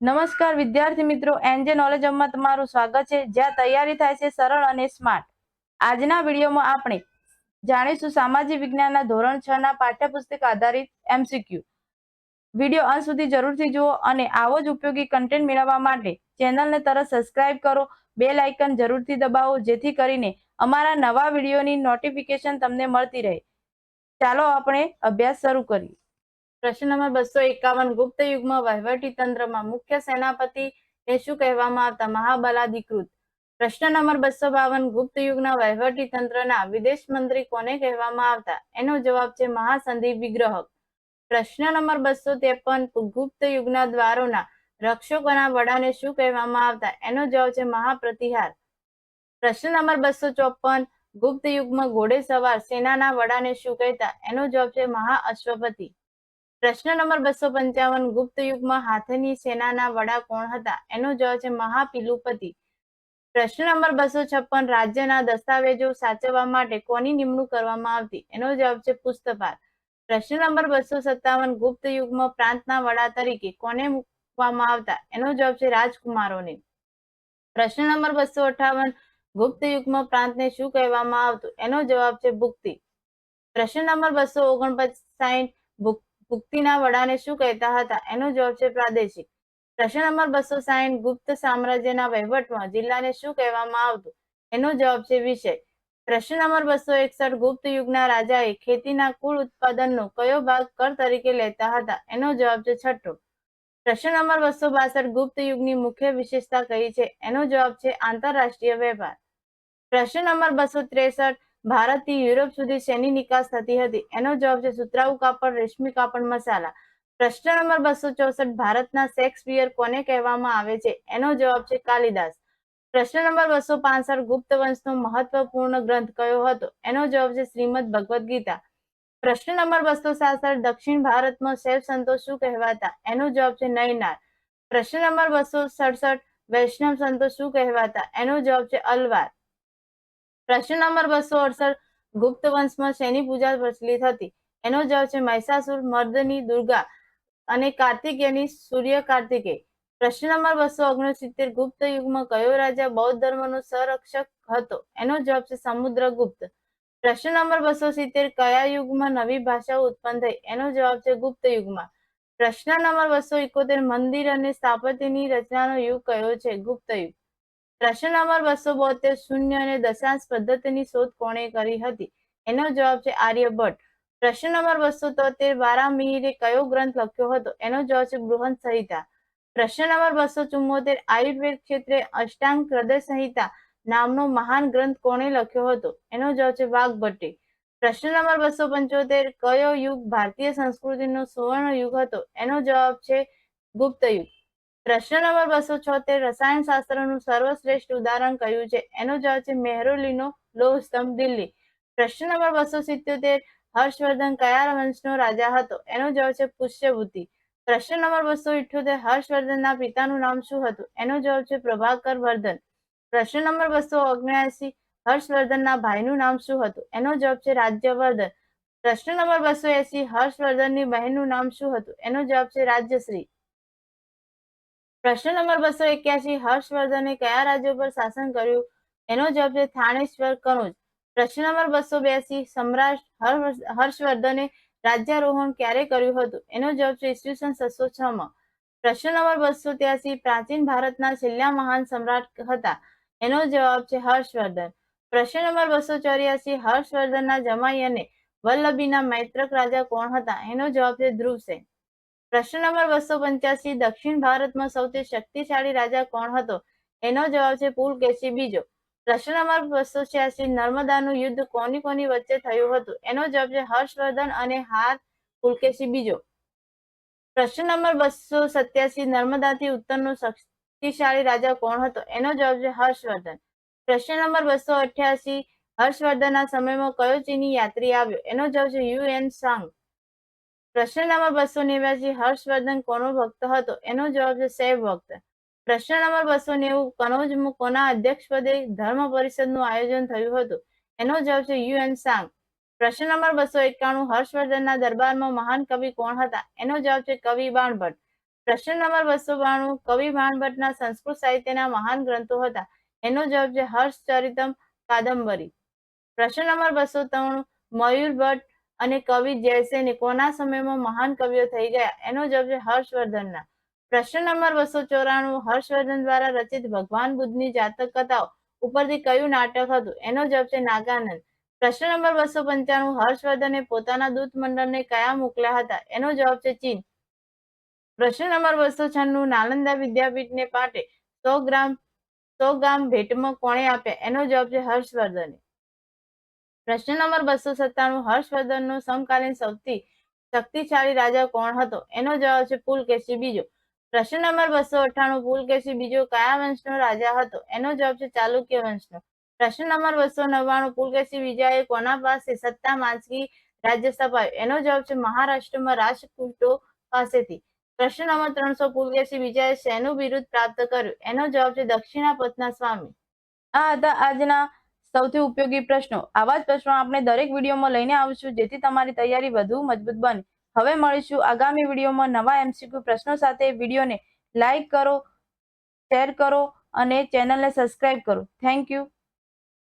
નમસ્કાર, વિદ્યાર્થી મિત્રો. એનજે નોલેજ હબમાં તમારું સ્વાગત છે. જ્યાં તૈયારી થાય છે સરળ અને સ્માર્ટ આજના વિડીયોમાં આપણે જાણીશું સામાજિક વિજ્ઞાનના ધોરણ છ ના પાઠ્યપુસ્તક આધારિત એમસીક્યુ વીડિયો અંત સુધી જરૂરથી જુઓ અને આવો જ ઉપયોગી કન્ટેન્ટ મેળવવા માટે ચેનલને તરત સબસ્ક્રાઇબ કરો. બે લાઇકન જરૂરથી દબાવો, જેથી કરીને અમારા નવા વિડીયોની નોટિફિકેશન તમને મળતી રહે. ચાલો આપણે અભ્યાસ શરૂ કરીએ. પ્રશ્ન બસો એકાવન ગુપ્ત યુગમાં વહીવટી તંત્રમાં મુખ્ય સેનાપતિ ને શું કહેવામાં આવતા? મહાબલાધિકૃત પ્રશ્ન નંબર બસો બાવન, ગુપ્ત યુગના વહીવટી તંત્રના વિદેશ મંત્રી કોને કહેવામાં આવતા? એનો જવાબ છે મહાસંધિ વિગ્રહક પ્રશ્ન નંબર બસો ત્રેપન, ગુપ્ત યુગના દ્વારોના રક્ષકોના વડાને શું કહેવામાં આવતા? એનો જવાબ છે મહાપ્રતિહાર. પ્રશ્ન નંબર બસો ચોપન, ગુપ્ત યુગમાં ઘોડે સવાર સેનાના વડાને શું કહેતા? એનો જવાબ છે મહાઅશ્વપતિ. પ્રશ્ન નંબર બસો પંચાવન, ગુપ્ત યુગમાં હાથની સેનાના વડા કોણ હતા? એનો જવાબ છે મહાપિલુપતિ. પ્રશ્ન નંબર બસો છપ્પન, રાજ્યના દસ્તાવેજો સાચવવા માટે કોની નિમણૂક કરવામાં આવતી? એનો જવાબ છે પુસ્તપાલ પ્રશ્ન નંબર બસો સત્તાવન, ગુપ્ત યુગમાં પ્રાંતના વડા તરીકે કોને મૂકવામાં આવતા? એનો જવાબ છે રાજકુમારોને. પ્રશ્ન નંબર બસો અઠાવન, ગુપ્ત યુગમાં પ્રાંતને શું કહેવામાં આવતું? એનો જવાબ છે ભુક્તિ. પ્રશ્ન નંબર બસો ઓગણપચાસ ભુક્તિના વડાને શું કહેતા હતા? એનો જવાબ છે પ્રાદેશિક. પ્રશ્ન નંબર બસો સાહીઠ, ગુપ્ત સામ્રાજ્યના વહીવટમાં જિલ્લાને શું કહેવામાં આવતું? એનો જવાબ છે વિષય. પ્રશ્ન નંબર બસો એકસઠ, ગુપ્ત યુગના રાજાએ ખેતીના કુલ ઉત્પાદનનો કયો ભાગ કર તરીકે લેતા હતા? એનો જવાબ છે છઠ્ઠો. પ્રશ્ન નંબર બસો બાસઠ, ગુપ્ત યુગની મુખ્ય વિશેષતા કઈ છે? એનો જવાબ છે આંતરરાષ્ટ્રીય વેપાર. પ્રશ્ન નંબર બસો ત્રેસઠ ભારતથી યુરોપ સુધી શેની નિકાસ થતી હતી? એનો જવાબ છે સુતરાઉ કાપડ, રેશમી કાપડ, મસાલા. પ્રશ્ન નંબર બસો ચોસઠ, ભારતના શેક્સપિયર કોને કહેવામાં આવે છે? એનો જવાબ છે કાલિદાસ. પ્રશ્ન નંબર બસો પાસઠ, ગુપ્ત વંશનો મહત્વપૂર્ણ ગ્રંથ કયો હતો? એનો જવાબ છે શ્રીમદ ભગવદ્ ગીતા. પ્રશ્ન નંબર બસો સાસઠ, દક્ષિણ ભારતમાં શૈવ સંતો શું કહેવાતા? એનો જવાબ છે નયનાર. પ્રશ્ન નંબર બસો સડસઠ, વૈષ્ણવ સંતો શું કહેવાતા? એનો જવાબ છે અલવાર. પ્રશ્ન નંબર બસો અડસઠ, ગુપ્ત વંશમાં શેની પૂજા પ્રચલિત હતી? એનો જવાબ છે મહિષાસુર, મર્દની દુર્ગા અને કાર્તિકેયની સૂર્ય કાર્તિકેય પ્રશ્ન નંબર બસો ઓગણસિત્તેર, ગુપ્ત યુગમાં કયો રાજા બૌદ્ધ ધર્મનો સંરક્ષક હતો? એનો જવાબ છે સમુદ્રગુપ્ત. પ્રશ્ન નંબર બસો સિત્તેર, કયા યુગમાં નવી ભાષાઓ ઉત્પન્ન થઈ? એનો જવાબ છે ગુપ્ત યુગમાં. પ્રશ્ન નંબર બસો ઇકોતેર મંદિર અને સ્થાપત્યની રચનાનો યુગ કયો છે? ગુપ્ત યુગ. પ્રશ્ન નંબર બસો બોતેર શૂન્ય અને દશાંશ પદ્ધતિની શોધ કોણે કરી હતી? એનો જવાબ છે આર્યભટ્ટ પ્રશ્ન નંબર બસો તોતેર બારામીરે કયો ગ્રંથ લખ્યો હતો? એનો જવાબ છે બૃહદ સંહિતા. પ્રશ્ન નંબર બસો ચુમ્મોતેર આયુર્વેદ ક્ષેત્રે અષ્ટાંગ હૃદય સંહિતા નામનો મહાન ગ્રંથ કોણે લખ્યો હતો? એનો જવાબ છે વાઘભટ્ટે પ્રશ્ન નંબર બસો પંચોતેર, કયો યુગ ભારતીય સંસ્કૃતિનો સુવર્ણ યુગ હતો? એનો જવાબ છે ગુપ્ત યુગ. પ્રશ્ન નંબર બસો છોતેર, રસાયણ શાસ્ત્રનું સર્વશ્રેષ્ઠ ઉદાહરણ કયું છે? એનો જવાબ છે મેહરોલીનો લોહ સ્તંભ દિલ્હી. પ્રશ્ન નંબર બસો સિત્યોતેર, હર્ષવર્ધન કયા વંશનો રાજા હતો? એનો જવાબ છે પુષ્યભૂતિ પ્રશ્ન નંબર બસો ઇઠ્યોતેર, હર્ષવર્ધનના પિતાનું નામ શું હતું? એનો જવાબ છે પ્રભાકર વર્ધન પ્રશ્ન નંબર બસો ઓગણ્યાસી, હર્ષવર્ધનના ભાઈનું નામ શું હતું? એનો જવાબ છે રાજ્યવર્ધન. પ્રશ્ન નંબર બસો એસી, હર્ષવર્ધનની બહેનનું નામ શું હતું? એનો જવાબ છે રાજ્યશ્રી. પ્રશ્ન નંબર બસો એક્યાસી હર્ષવર્ધને કયા રાજ્યો પર શાસન કર્યું? એનો જવાબ છે થાણેશ્વર કનોજ પ્રશ્ન નંબર બસો બ્યાસી સમ્રાટ હર્ષવર્ધને રાજ્યારોહણ ક્યારે કર્યું હતું? એનો જવાબ છે ઈસવીસન છસો છ માં. પ્રશ્ન નંબર બસો ત્યાસી પ્રાચીન ભારતના છેલ્લા મહાન સમ્રાટ હતા. એનો જવાબ છે હર્ષવર્ધન. પ્રશ્ન નંબર બસો ચોર્યાસી હર્ષવર્ધનના જમાઈ અને વલ્લભીના મૈત્રક રાજા કોણ હતા? એનો જવાબ છે ધ્રુવસેન. પ્રશ્ન નંબર બસો પંચ્યાસી, દક્ષિણ ભારતમાં સૌથી શક્તિશાળી રાજા કોણ હતો? એનો જવાબ છે પુલકેશી બીજો. પ્રશ્ન નંબર બસો છ્યાસી, નર્મદાનું યુદ્ધ કોની કોની વચ્ચે થયું હતું? એનો જવાબ છે હર્ષવર્ધન અને હાર પુલકેશી બીજો. પ્રશ્ન નંબર બસો સત્યાસી, નર્મદાથી ઉત્તરનો શક્તિશાળી રાજા કોણ હતો? એનો જવાબ છે હર્ષવર્ધન. પ્રશ્ન નંબર બસો અઠ્યાસી, હર્ષવર્ધનના સમયમાં કયો ચીની યાત્રી આવ્યો? એનો જવાબ છે યુ એન સાંગ. પ્રશ્ન નંબર બસો નેવ્યાસી હર્ષવર્ધન કોનો ભક્ત હતો? એનો જવાબ છે સૈવ ભક્ત. પ્રશ્ન નંબર બસો નેવું કનોજમાં કોના અધ્યક્ષપદે ધર્મ પરિષદનું આયોજન થયું હતું. એનો જવાબ છે યુ એન સાંગ. પ્રશ્ન નંબર બસો એકાણું હર્ષવર્ધનના દરબારમાં મહાન કવિ કોણ હતા? એનો જવાબ છે કવિ બાણભટ્ટ પ્રશ્ન નંબર બસો બાણું કવિ બાણભટ્ટના સંસ્કૃત સાહિત્યના મહાન ગ્રંથો હતા. એનો જવાબ છે હર્ષચરિતમ કાદંબરી. પ્રશ્ન નંબર બસો ત્રણ મયુર ભટ્ટ અને કવિ જયસેની કોના સમયમાં મહાન કવિઓ થઈ ગયા. એનો જવાબ છે હર્ષવર્ધનના. પ્રશ્ન નંબર બસો ચોરાણું, હર્ષવર્ધન દ્વારા રચિત ભગવાન બુદ્ધની જાતક કથાઓ ઉપરથી કયું નાટક હતું? એનો જવાબ છે નાગાનંદ. પ્રશ્ન નંબર બસો પંચાણું, હર્ષવર્ધને પોતાના દૂત મંડળને કયા મોકલ્યા હતા? એનો જવાબ છે ચીન. પ્રશ્ન નંબર બસો છન્નું, નાલંદા વિદ્યાપીઠને પાટે સો ગ્રામ, સો ગામ ભેટમાં કોણે આપ્યા? એનો જવાબ છે હર્ષવર્ધને. પ્રશ્ન નંબર બસો સત્તાણું, હર્ષવર્ધનનો સમકાલીન સૌથી શક્તિશાળી રાજા કોણ હતો? એનો જવાબ છે પુલકેશી બીજો. પ્રશ્ન નંબર બસો અઠાણું પુલકેશી બીજો કયા વંશનો રાજા હતો? એનો જવાબ છે ચાલુક્ય વંશનો. પ્રશ્ન નંબર બસો નવ્વાણું, પુલકેશી બીજાએ કોના પાસે સત્તા માંચકી રાજ્ય સ્થપાયું? એનો જવાબ છે મહારાષ્ટ્રમાં રાજકૂટો પાસેથી. પ્રશ્ન નંબર ત્રણસો, પુલકેશી બીજાએ શેનું બિરુદ પ્રાપ્ત કર્યું? એનો જવાબ છે દક્ષિણા પથના સ્વામી. આ હતા આજના સૌથી ઉપયોગી પ્રશ્નો. આવા જ પ્રશ્નો આપણે દરેક વિડીયોમાં લઈને આવીશું, જેથી તમારી તૈયારી વધુ મજબૂત બને. હવે મળીશું આગામી વિડીયોમાં નવા એમસીક્યુ પ્રશ્નો સાથે. વિડીયોને લાઇક કરો, શેર કરો અને ચેનલને સબસ્ક્રાઇબ કરો. Thank you.